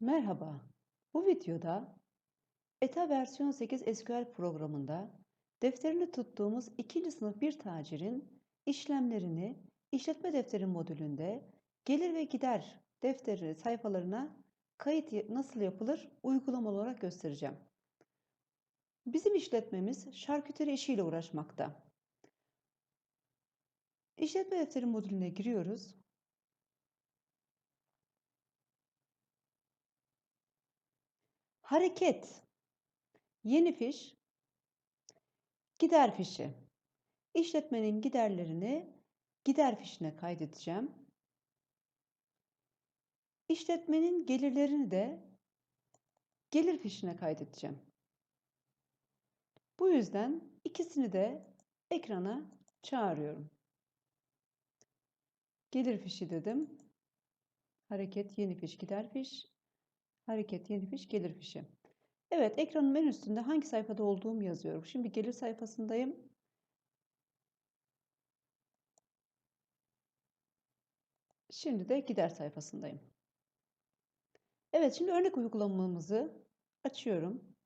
Merhaba. Bu videoda ETA versiyon 8 SQL programında defterini tuttuğumuz ikinci sınıf bir tacirin işlemlerini işletme defteri modülünde gelir ve gider defteri sayfalarına kayıt nasıl yapılır uygulamalı olarak göstereceğim. Bizim işletmemiz şarküteri işiyle uğraşmakta. İşletme defteri modülüne giriyoruz. Hareket. Yeni fiş. Gider fişi. İşletmenin giderlerini gider fişine kaydedeceğim. İşletmenin gelirlerini de gelir fişine kaydedeceğim. Bu yüzden ikisini de ekrana çağırıyorum. Gelir fişi dedim. Hareket, yeni fiş, gider fiş. Hareket, yeni fiş, gelir fişi. Evet, ekranın en üstünde hangi sayfada olduğumu yazıyorum. Şimdi gelir sayfasındayım. Şimdi de gider sayfasındayım. Evet, şimdi örnek uygulamamızı açıyorum.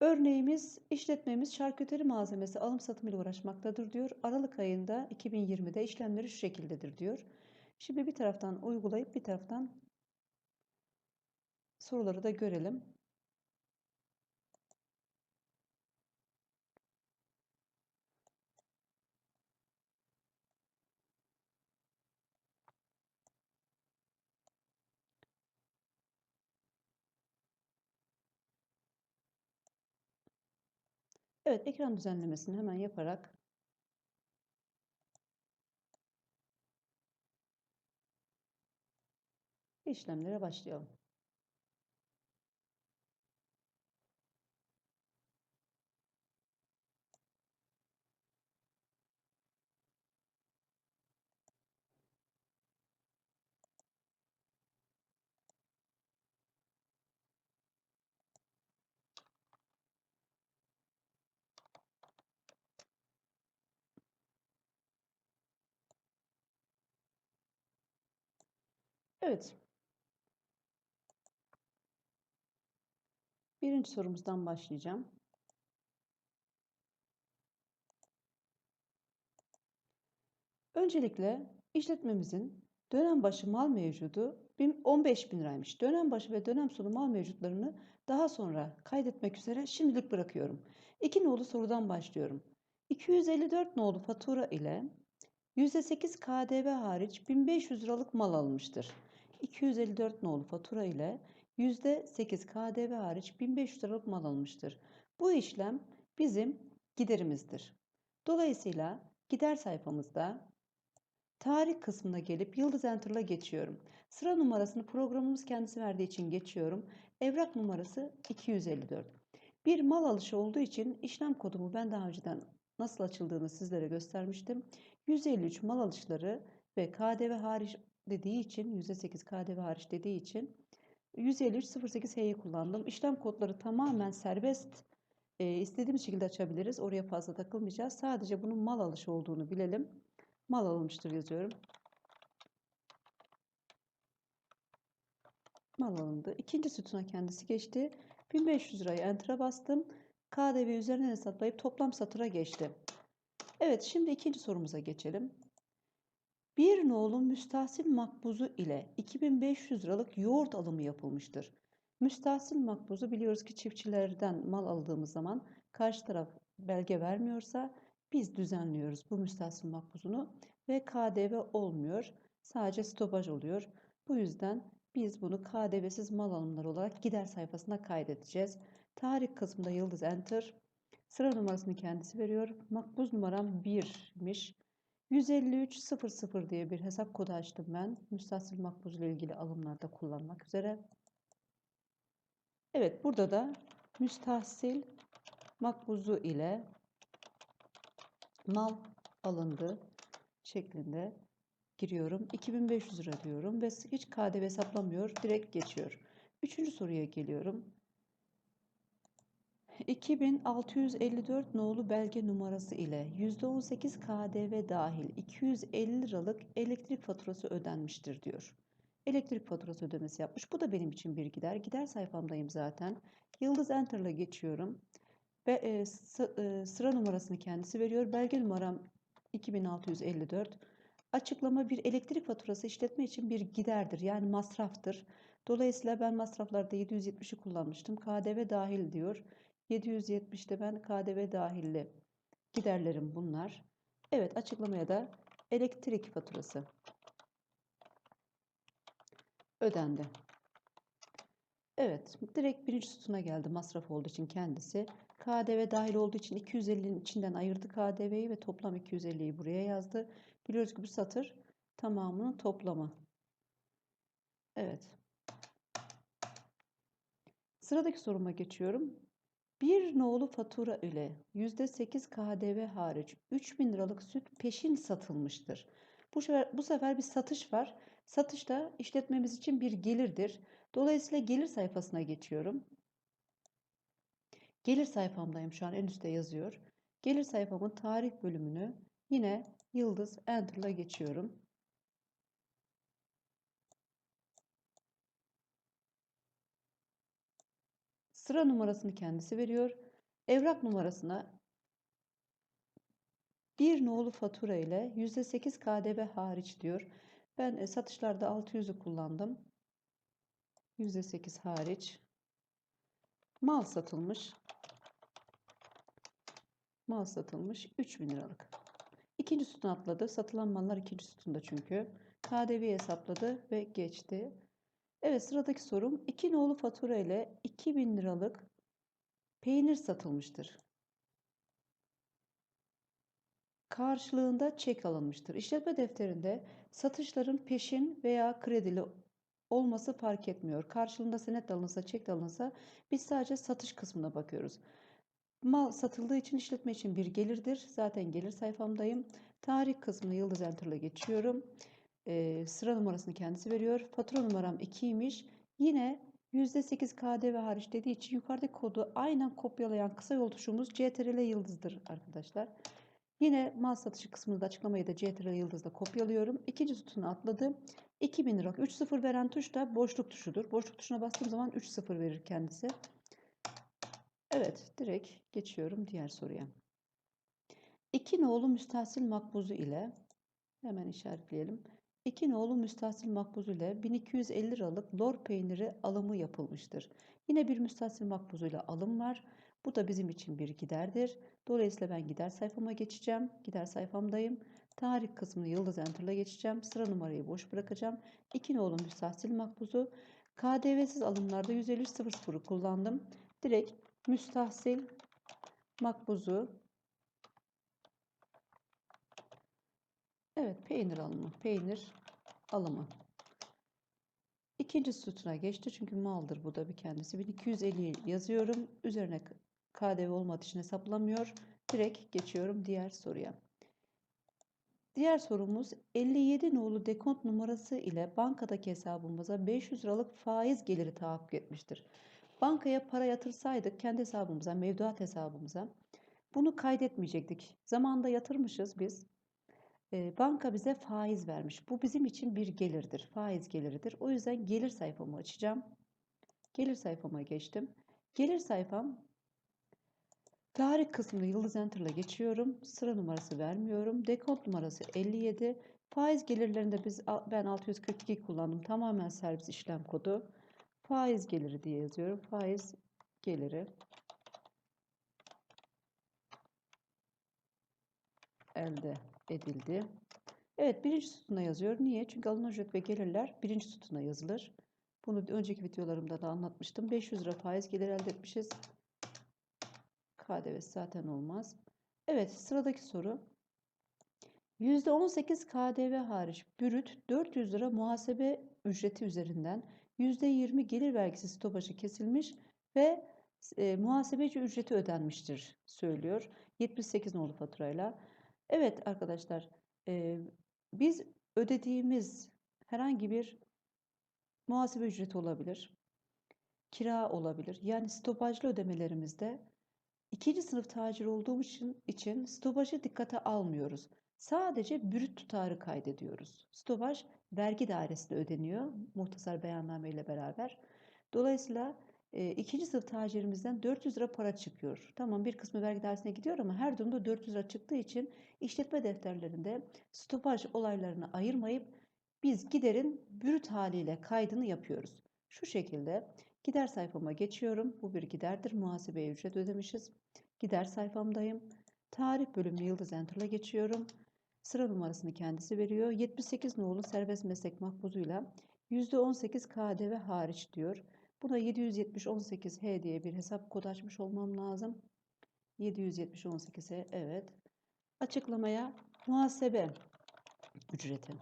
Örneğimiz, işletmemiz şarküteri malzemesi alım satım ile uğraşmaktadır diyor. Aralık ayında 2020'de işlemleri şu şekildedir diyor. Şimdi bir taraftan uygulayıp bir taraftan soruları da görelim. Evet, ekran düzenlemesini hemen yaparak işlemlere başlayalım. Evet. Birinci sorumuzdan başlayacağım. Öncelikle işletmemizin dönem başı mal mevcudu 15 bin liraymış. Dönem başı ve dönem sonu mal mevcutlarını daha sonra kaydetmek üzere şimdilik bırakıyorum. İki nolu sorudan başlıyorum. 254 nolu fatura ile %8 KDV hariç 1500 liralık mal alınmıştır. 254 nolu fatura ile %8 KDV hariç 1500 liralık mal alınmıştır. Bu işlem bizim giderimizdir. Dolayısıyla gider sayfamızda tarih kısmına gelip Yıldız Enter'la geçiyorum. Sıra numarasını programımız kendisi verdiği için geçiyorum. Evrak numarası 254. Bir mal alışı olduğu için işlem kodumu ben daha önceden nasıl açıldığını sizlere göstermiştim. 153 mal alışları ve KDV hariç dediği için %8 KDV hariç dediği için 153.08H'yi kullandım. İşlem kodları tamamen serbest. E, istediğimiz şekilde açabiliriz. Oraya fazla takılmayacağız. Sadece bunun mal alışı olduğunu bilelim. Mal alınmıştır yazıyorum. Mal alındı. İkinci sütuna kendisi geçti. 1500 lirayı enter'a bastım. KDV üzerinden hesaplayıp toplam satıra geçti. Evet şimdi ikinci sorumuza geçelim. Bir nolu müstahsil makbuzu ile 2500 liralık yoğurt alımı yapılmıştır. Müstahsil makbuzu biliyoruz ki çiftçilerden mal aldığımız zaman karşı taraf belge vermiyorsa biz düzenliyoruz bu müstahsil makbuzunu ve KDV olmuyor. Sadece stopaj oluyor. Bu yüzden biz bunu KDV'siz mal alımları olarak gider sayfasına kaydedeceğiz. Tarih kısmında yıldız enter. Sıra numarasını kendisi veriyor. Makbuz numaram 1'miş. 153.00 diye bir hesap kodu açtım ben. Müstahsil makbuz ile ilgili alımlarda kullanmak üzere. Evet burada da müstahsil makbuzu ile mal alındı şeklinde giriyorum. 2500 lira diyorum ve hiç KDV hesaplamıyor. Direkt geçiyor. Üçüncü soruya geliyorum. 2654 nolu belge numarası ile %18 KDV dahil 250 liralık elektrik faturası ödenmiştir diyor. elektrik faturası ödemesi yapmış. Bu da benim için bir gider. Gider sayfamdayım zaten. Yıldız Enter'la geçiyorum. Ve e, e, sıra numarasını kendisi veriyor. Belge numaram 2654. Açıklama bir elektrik faturası işletme için bir giderdir. Yani masraftır. Dolayısıyla ben masraflarda 770'i kullanmıştım. KDV dahil diyor. 770'te ben KDV dahilli giderlerim bunlar. Evet açıklamaya da elektrik faturası ödendi. Evet, direkt birinci sütuna geldi masraf olduğu için kendisi. KDV dahil olduğu için 250'nin içinden ayırdı KDV'yi ve toplam 250'yi buraya yazdı. Biliyoruz ki bu satır tamamının toplamı. Evet. Sıradaki soruma geçiyorum. Bir nolu fatura ile %8 KDV hariç 3000 liralık süt peşin satılmıştır. Bu sefer, bu sefer bir satış var. Satış da işletmemiz için bir gelirdir. Dolayısıyla gelir sayfasına geçiyorum. Gelir sayfamdayım şu an en üstte yazıyor. Gelir sayfamın tarih bölümünü yine yıldız enter'la geçiyorum. Sıra numarasını kendisi veriyor. Evrak numarasına bir nolu fatura ile %8 KDV hariç diyor. Ben e, satışlarda 600'ü kullandım. %8 hariç. Mal satılmış. Mal satılmış 3000 liralık. İkinci sütun atladı. Satılan mallar ikinci sütunda çünkü. KDV hesapladı ve geçti. Evet sıradaki sorum 2 nolu fatura ile 2000 liralık peynir satılmıştır. Karşılığında çek alınmıştır. İşletme defterinde satışların peşin veya kredili olması fark etmiyor. Karşılığında senet alınsa, çek alınsa biz sadece satış kısmına bakıyoruz. Mal satıldığı için işletme için bir gelirdir. Zaten gelir sayfamdayım. Tarih kısmını Yıldız Enter'la geçiyorum. Ee, sıra numarasını kendisi veriyor. Fatura numaram 2'ymiş. Yine %8 KDV hariç dediği için yukarıdaki kodu aynen kopyalayan kısa yol tuşumuz CTRL yıldızdır arkadaşlar. Yine mal satışı kısmında açıklamayı da CTRL yıldızla kopyalıyorum. İkinci sütunu atladım. 2000 lira. 3-0 veren tuş da boşluk tuşudur. Boşluk tuşuna bastığım zaman 3-0 verir kendisi. Evet, direkt geçiyorum diğer soruya. İki nolu müstahsil makbuzu ile hemen işaretleyelim. İki nolu müstahsil makbuzu ile 1250 liralık lor peyniri alımı yapılmıştır. Yine bir müstahsil makbuzuyla alım var. Bu da bizim için bir giderdir. Dolayısıyla ben gider sayfama geçeceğim. Gider sayfamdayım. Tarih kısmını yıldız enter'la geçeceğim. Sıra numarayı boş bırakacağım. İki nolu müstahsil makbuzu. KDV'siz alımlarda 153.00'ı kullandım. Direkt müstahsil makbuzu Evet peynir alımı. Peynir alımı. İkinci sütuna geçti çünkü maldır bu da bir kendisi. 1250 yazıyorum. Üzerine KDV olmadığı için hesaplamıyor. Direkt geçiyorum diğer soruya. Diğer sorumuz 57 nolu dekont numarası ile bankadaki hesabımıza 500 liralık faiz geliri tahakkuk etmiştir. Bankaya para yatırsaydık kendi hesabımıza, mevduat hesabımıza bunu kaydetmeyecektik. Zamanında yatırmışız biz. Banka bize faiz vermiş. Bu bizim için bir gelirdir. Faiz geliridir. O yüzden gelir sayfamı açacağım. Gelir sayfama geçtim. Gelir sayfam tarih kısmını yıldız enter'la geçiyorum. Sıra numarası vermiyorum. Dekont numarası 57. Faiz gelirlerinde biz ben 642 kullandım. Tamamen servis işlem kodu. Faiz geliri diye yazıyorum. Faiz geliri elde edildi. Evet birinci sütuna yazıyor. Niye? Çünkü alınan ücret ve gelirler birinci sütuna yazılır. Bunu önceki videolarımda da anlatmıştım. 500 lira faiz gelir elde etmişiz. KDV zaten olmaz. Evet sıradaki soru. %18 KDV hariç bürüt 400 lira muhasebe ücreti üzerinden %20 gelir vergisi stopajı kesilmiş ve e, muhasebeci ücreti ödenmiştir söylüyor. 78 nolu faturayla. Evet arkadaşlar e, biz ödediğimiz herhangi bir muhasebe ücreti olabilir. Kira olabilir. Yani stopajlı ödemelerimizde ikinci sınıf tacir olduğum için, için stopajı dikkate almıyoruz. Sadece brüt tutarı kaydediyoruz. Stopaj vergi dairesine ödeniyor muhtasar beyanname ile beraber. Dolayısıyla e, ikinci sınıf tacirimizden 400 lira para çıkıyor. Tamam bir kısmı vergi dairesine gidiyor ama her durumda 400 lira çıktığı için işletme defterlerinde stopaj olaylarını ayırmayıp biz giderin brüt haliyle kaydını yapıyoruz. Şu şekilde gider sayfama geçiyorum. Bu bir giderdir. Muhasebeye ücret ödemişiz. Gider sayfamdayım. Tarih bölümü Yıldız Enter'la geçiyorum. Sıra numarasını kendisi veriyor. 78 nolu serbest meslek makbuzuyla %18 KDV hariç diyor. Buna 770-18H diye bir hesap kod açmış olmam lazım. 770-18H evet. Açıklamaya muhasebe ücreti.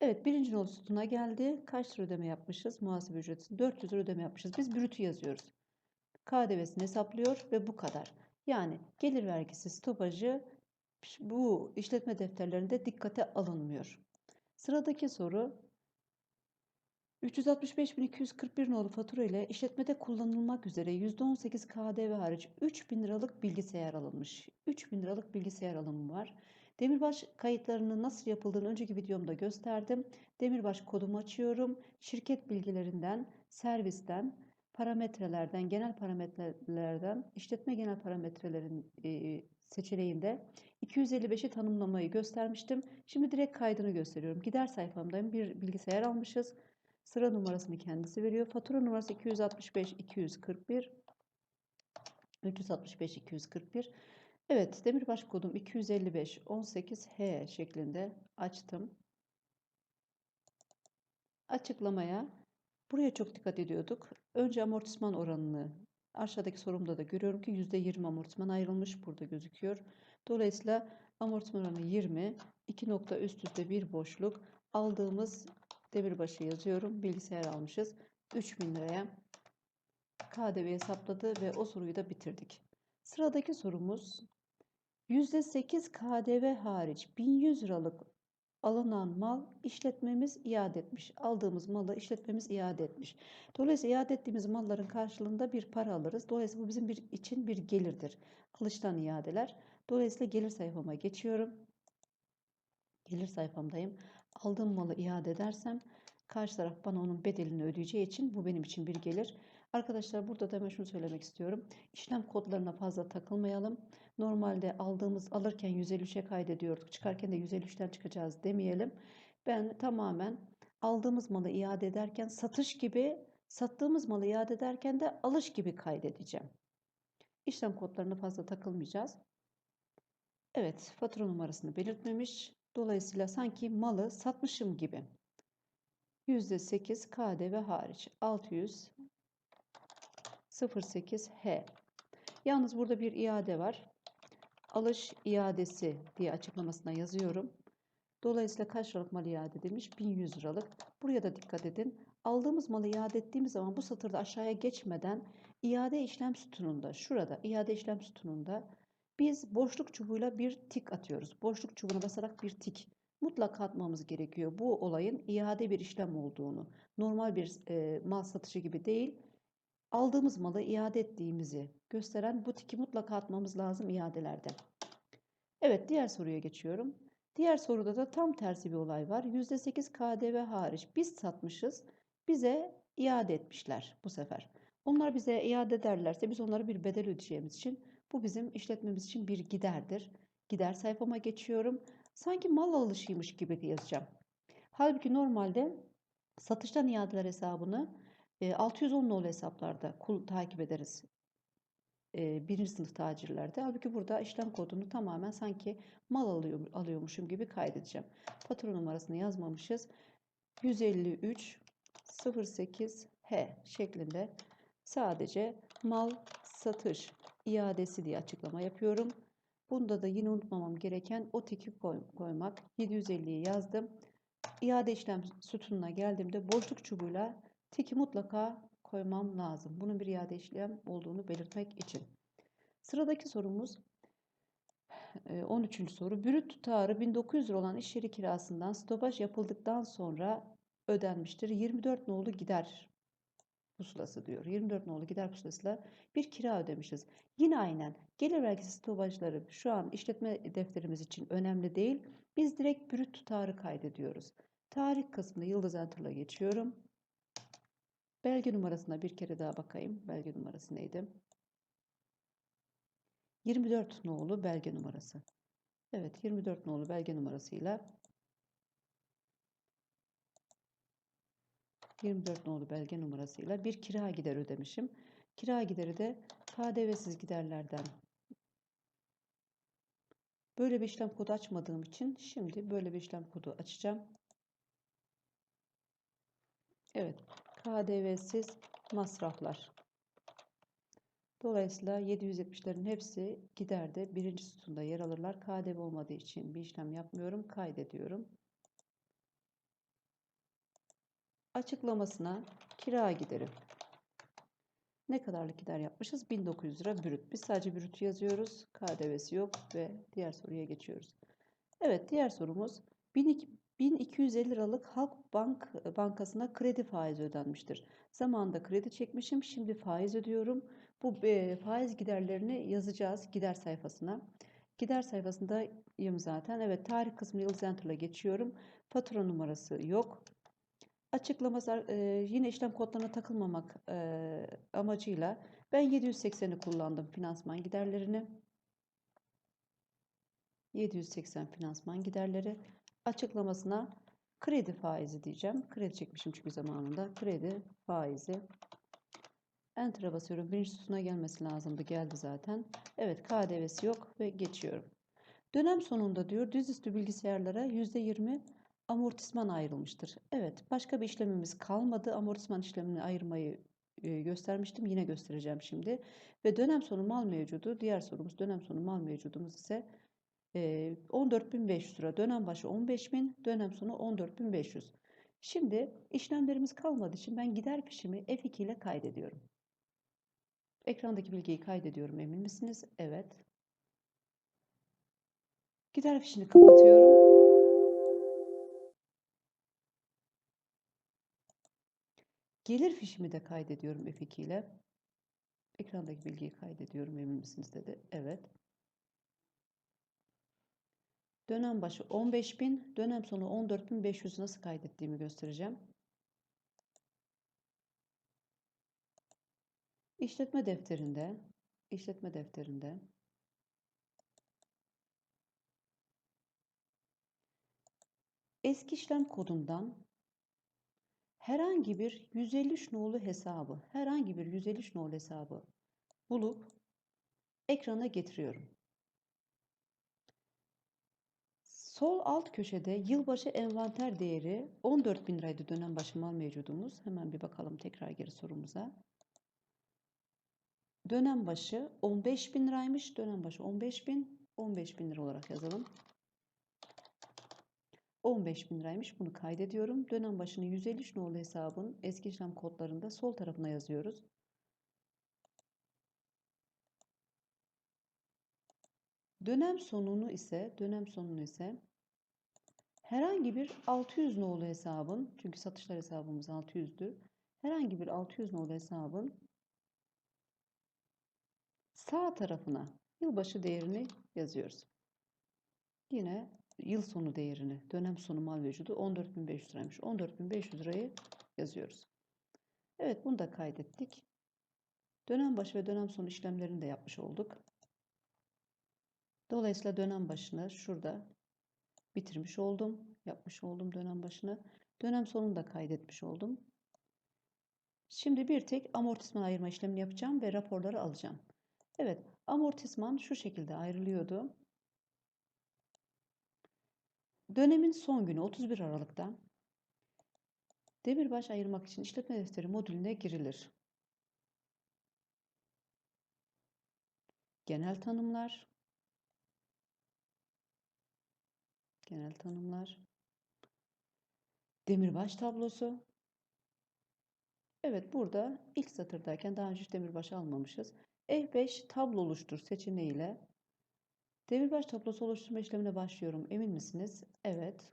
Evet birinci nolu sütuna geldi. Kaç lira ödeme yapmışız? Muhasebe ücreti 400 lira ödeme yapmışız. Biz brütü yazıyoruz. KDV'sini hesaplıyor ve bu kadar. Yani gelir vergisi stopajı bu işletme defterlerinde dikkate alınmıyor. Sıradaki soru 365.241 nolu fatura ile işletmede kullanılmak üzere %18 KDV hariç 3000 liralık bilgisayar alınmış. 3000 liralık bilgisayar alımı var. Demirbaş kayıtlarının nasıl yapıldığını önceki videomda gösterdim. Demirbaş kodumu açıyorum. Şirket bilgilerinden, servisten, parametrelerden, genel parametrelerden, işletme genel parametrelerin e, seçeneğinde 255'i tanımlamayı göstermiştim. Şimdi direkt kaydını gösteriyorum. Gider sayfamdayım. Bir bilgisayar almışız. Sıra numarasını kendisi veriyor. Fatura numarası 265 241 365 241. Evet, demirbaş kodum 255 18H şeklinde açtım. Açıklamaya buraya çok dikkat ediyorduk. Önce amortisman oranını aşağıdaki sorumda da görüyorum ki %20 amortisman ayrılmış burada gözüküyor. Dolayısıyla amortisman oranı 20, 2 nokta üst üste bir boşluk aldığımız demirbaşı yazıyorum. Bilgisayar almışız. 3000 liraya KDV hesapladı ve o soruyu da bitirdik. Sıradaki sorumuz %8 KDV hariç 1100 liralık alınan mal işletmemiz iade etmiş. Aldığımız malı işletmemiz iade etmiş. Dolayısıyla iade ettiğimiz malların karşılığında bir para alırız. Dolayısıyla bu bizim bir için bir gelirdir. Alıştan iadeler. Dolayısıyla gelir sayfama geçiyorum. Gelir sayfamdayım. Aldığım malı iade edersem karşı taraf bana onun bedelini ödeyeceği için bu benim için bir gelir. Arkadaşlar burada da hemen şunu söylemek istiyorum. İşlem kodlarına fazla takılmayalım. Normalde aldığımız alırken 153'e kaydediyorduk. Çıkarken de 153'ten çıkacağız demeyelim. Ben tamamen aldığımız malı iade ederken satış gibi, sattığımız malı iade ederken de alış gibi kaydedeceğim. İşlem kodlarına fazla takılmayacağız. Evet, fatura numarasını belirtmemiş. Dolayısıyla sanki malı satmışım gibi. %8 KDV hariç 600 08H. Yalnız burada bir iade var. Alış iadesi diye açıklamasına yazıyorum. Dolayısıyla kaç liralık mal iade edilmiş? 1100 liralık. Buraya da dikkat edin. Aldığımız malı iade ettiğimiz zaman bu satırda aşağıya geçmeden iade işlem sütununda, şurada iade işlem sütununda biz boşluk çubuğuyla bir tik atıyoruz. Boşluk çubuğuna basarak bir tik mutlaka atmamız gerekiyor. Bu olayın iade bir işlem olduğunu, normal bir e, mal satışı gibi değil, aldığımız malı iade ettiğimizi gösteren bu tiki mutlaka atmamız lazım iadelerde. Evet diğer soruya geçiyorum. Diğer soruda da tam tersi bir olay var. %8 KDV hariç biz satmışız. Bize iade etmişler bu sefer. Onlar bize iade ederlerse biz onlara bir bedel ödeyeceğimiz için bu bizim işletmemiz için bir giderdir. Gider sayfama geçiyorum. Sanki mal alışıymış gibi yazacağım. Halbuki normalde satıştan iadeler hesabını 610 nolu hesaplarda takip ederiz. birinci sınıf tacirlerde. Halbuki burada işlem kodunu tamamen sanki mal alıyor, alıyormuşum gibi kaydedeceğim. Fatura numarasını yazmamışız. 153 08 H şeklinde sadece mal satış iadesi diye açıklama yapıyorum. Bunda da yine unutmamam gereken o tiki koy, koymak. 750'yi yazdım. İade işlem sütununa geldiğimde boşluk çubuğuyla tiki mutlaka koymam lazım. Bunun bir iade işlem olduğunu belirtmek için. Sıradaki sorumuz 13. soru. Brüt tutarı 1900 lira olan iş yeri kirasından stopaj yapıldıktan sonra ödenmiştir. 24 nolu gider pusulası diyor. 24 nolu gider pusulasıyla bir kira ödemişiz. Yine aynen gelir vergisi stopajları şu an işletme defterimiz için önemli değil. Biz direkt brüt tutarı kaydediyoruz. Tarih kısmını yıldız enter'la geçiyorum. Belge numarasına bir kere daha bakayım. Belge numarası neydi? 24 nolu belge numarası. Evet 24 nolu belge numarasıyla 24 nolu belge numarasıyla bir kira gider ödemişim. Kira gideri de KDV'siz giderlerden. Böyle bir işlem kodu açmadığım için şimdi böyle bir işlem kodu açacağım. Evet, KDV'siz masraflar. Dolayısıyla 770'lerin hepsi giderde birinci sütunda yer alırlar. KDV olmadığı için bir işlem yapmıyorum. Kaydediyorum. Açıklamasına kira gideri. Ne kadarlık gider yapmışız? 1900 lira brüt. Biz sadece brüt yazıyoruz. KDV'si yok ve diğer soruya geçiyoruz. Evet diğer sorumuz 1250 liralık Halk Bank Bankası'na kredi faizi ödenmiştir. Zamanında kredi çekmişim. Şimdi faiz ödüyorum. Bu e, faiz giderlerini yazacağız gider sayfasına. Gider sayfasındayım zaten. Evet tarih kısmını yıldız enter'la geçiyorum. Fatura numarası yok. Açıklaması e, yine işlem kodlarına takılmamak e, amacıyla ben 780'i kullandım finansman giderlerini. 780 finansman giderleri açıklamasına kredi faizi diyeceğim. Kredi çekmişim çünkü zamanında. Kredi faizi. Enter'a basıyorum. Birinci sütuna gelmesi lazımdı. Geldi zaten. Evet KDV'si yok ve geçiyorum. Dönem sonunda diyor dizüstü bilgisayarlara %20 amortisman ayrılmıştır. Evet başka bir işlemimiz kalmadı. Amortisman işlemini ayırmayı e, göstermiştim. Yine göstereceğim şimdi. Ve dönem sonu mal mevcudu. Diğer sorumuz dönem sonu mal mevcudumuz ise 14.500 lira. Dönem başı 15.000, dönem sonu 14.500. Şimdi işlemlerimiz kalmadığı için ben gider fişimi F2 ile kaydediyorum. Ekrandaki bilgiyi kaydediyorum emin misiniz? Evet. Gider fişini kapatıyorum. Gelir fişimi de kaydediyorum F2 ile. Ekrandaki bilgiyi kaydediyorum emin misiniz dedi. Evet. Dönem başı 15.000, dönem sonu 14.500 nasıl kaydettiğimi göstereceğim. İşletme defterinde, işletme defterinde eski işlem kodundan herhangi bir 153 nolu hesabı, herhangi bir 153 nolu hesabı bulup ekrana getiriyorum. Sol alt köşede yılbaşı envanter değeri 14 bin liraydı dönem başı mal mevcudumuz. Hemen bir bakalım tekrar geri sorumuza. Dönem başı 15 bin liraymış. Dönem başı 15 bin. 15 bin lira olarak yazalım. 15 bin liraymış. Bunu kaydediyorum. Dönem başını 153 nolu hesabın eski işlem kodlarında sol tarafına yazıyoruz. Dönem sonunu ise dönem sonunu ise herhangi bir 600 nolu hesabın çünkü satışlar hesabımız 600'dü. Herhangi bir 600 nolu hesabın sağ tarafına yılbaşı değerini yazıyoruz. Yine yıl sonu değerini, dönem sonu mal vücudu 14.500 liraymış. 14.500 lirayı yazıyoruz. Evet bunu da kaydettik. Dönem başı ve dönem sonu işlemlerini de yapmış olduk. Dolayısıyla dönem başını şurada bitirmiş oldum. Yapmış oldum dönem başını. Dönem sonunu da kaydetmiş oldum. Şimdi bir tek amortisman ayırma işlemini yapacağım ve raporları alacağım. Evet, amortisman şu şekilde ayrılıyordu. Dönemin son günü 31 Aralık'ta demirbaş ayırmak için işletme defteri modülüne girilir. Genel tanımlar, genel tanımlar, demirbaş tablosu. Evet burada ilk satırdayken daha önce demirbaş almamışız. E5 tablo oluştur seçeneğiyle demirbaş tablosu oluşturma işlemine başlıyorum. Emin misiniz? Evet.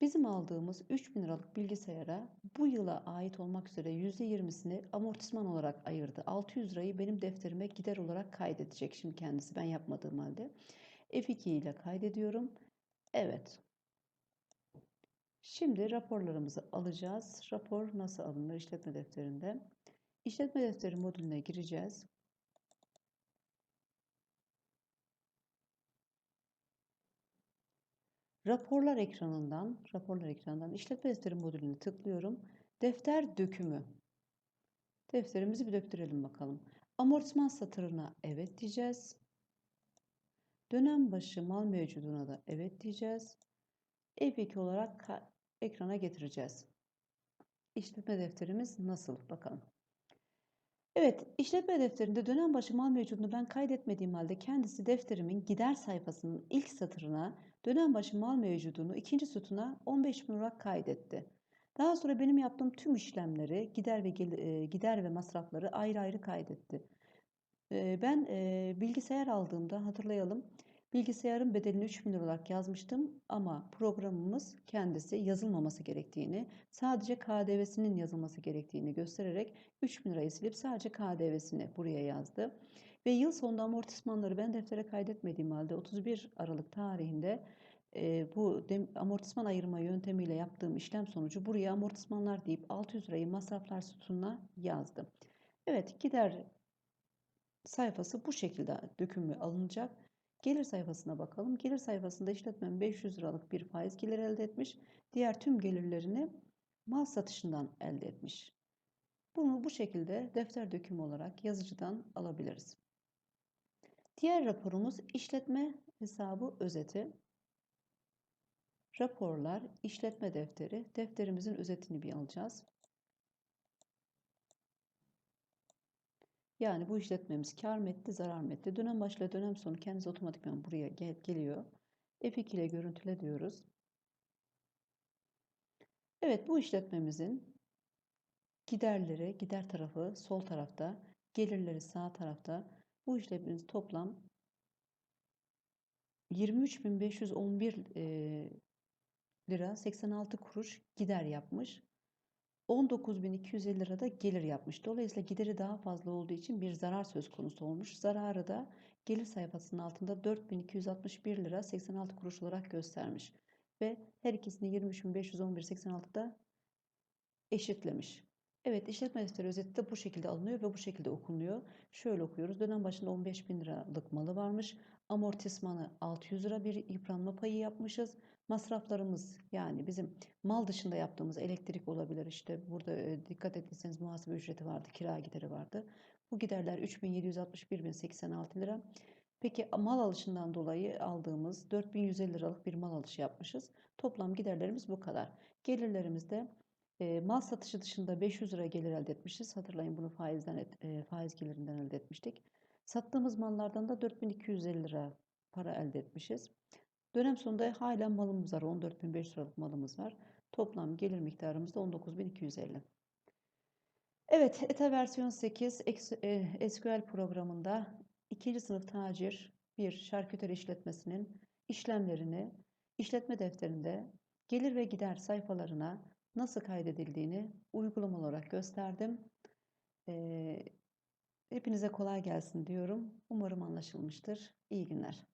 Bizim aldığımız 3000 liralık bilgisayara bu yıla ait olmak üzere %20'sini amortisman olarak ayırdı. 600 lirayı benim defterime gider olarak kaydedecek şimdi kendisi ben yapmadığım halde. F2 ile kaydediyorum. Evet. Şimdi raporlarımızı alacağız. Rapor nasıl alınır işletme defterinde? İşletme defteri modülüne gireceğiz. Raporlar ekranından, raporlar ekranından işletme defteri modülünü tıklıyorum. Defter dökümü. Defterimizi bir döktürelim bakalım. Amortisman satırına evet diyeceğiz. Dönem başı mal mevcuduna da evet diyeceğiz. F2 olarak ekrana getireceğiz. İşletme defterimiz nasıl bakalım. Evet, işletme defterinde dönem başı mal mevcudunu ben kaydetmediğim halde kendisi defterimin gider sayfasının ilk satırına dönem başı mal mevcudunu ikinci sütuna 15 bin olarak kaydetti. Daha sonra benim yaptığım tüm işlemleri gider ve gider ve masrafları ayrı ayrı kaydetti. Ben bilgisayar aldığımda hatırlayalım bilgisayarın bedelini 3000 lira olarak yazmıştım ama programımız kendisi yazılmaması gerektiğini sadece KDV'sinin yazılması gerektiğini göstererek 3000 lirayı silip sadece KDV'sini buraya yazdı. Ve yıl sonunda amortismanları ben deftere kaydetmediğim halde 31 Aralık tarihinde e, bu amortisman ayırma yöntemiyle yaptığım işlem sonucu buraya amortismanlar deyip 600 lirayı masraflar sütununa yazdım. Evet gider sayfası bu şekilde dökümü alınacak. Gelir sayfasına bakalım. Gelir sayfasında işletmem 500 liralık bir faiz gelir elde etmiş. Diğer tüm gelirlerini mal satışından elde etmiş. Bunu bu şekilde defter dökümü olarak yazıcıdan alabiliriz. Diğer raporumuz işletme hesabı özeti. Raporlar, işletme defteri. Defterimizin özetini bir alacağız. Yani bu işletmemiz kar mı zarar mı? Dönem başla dönem sonu kendisi otomatikman buraya gel geliyor. F2 ile görüntüle diyoruz. Evet bu işletmemizin giderleri, gider tarafı sol tarafta, gelirleri sağ tarafta. Bu işletmemiz toplam 23.511 e, lira 86 kuruş gider yapmış. 19.250 lira da gelir yapmış. Dolayısıyla gideri daha fazla olduğu için bir zarar söz konusu olmuş. Zararı da gelir sayfasının altında 4261 lira 86 kuruş olarak göstermiş. Ve her ikisini 23.511.86'da eşitlemiş. Evet işletme defteri özeti de bu şekilde alınıyor ve bu şekilde okunuyor. Şöyle okuyoruz. Dönem başında 15 bin liralık malı varmış. Amortismanı 600 lira bir yıpranma payı yapmışız. Masraflarımız yani bizim mal dışında yaptığımız elektrik olabilir. İşte burada e, dikkat ettiyseniz muhasebe ücreti vardı, kira gideri vardı. Bu giderler 3761.086 lira. Peki mal alışından dolayı aldığımız 4150 liralık bir mal alışı yapmışız. Toplam giderlerimiz bu kadar. Gelirlerimiz de e, mal satışı dışında 500 lira gelir elde etmişiz. Hatırlayın bunu faizden e, faiz gelirinden elde etmiştik. Sattığımız mallardan da 4250 lira para elde etmişiz. Dönem sonunda hala malımız var. 14.500 liralık malımız var. Toplam gelir miktarımız da 19.250. Evet, ETA versiyon 8 SQL programında ikinci sınıf tacir bir şarküteri işletmesinin işlemlerini işletme defterinde gelir ve gider sayfalarına nasıl kaydedildiğini uygulama olarak gösterdim. Hepinize kolay gelsin diyorum. Umarım anlaşılmıştır. İyi günler.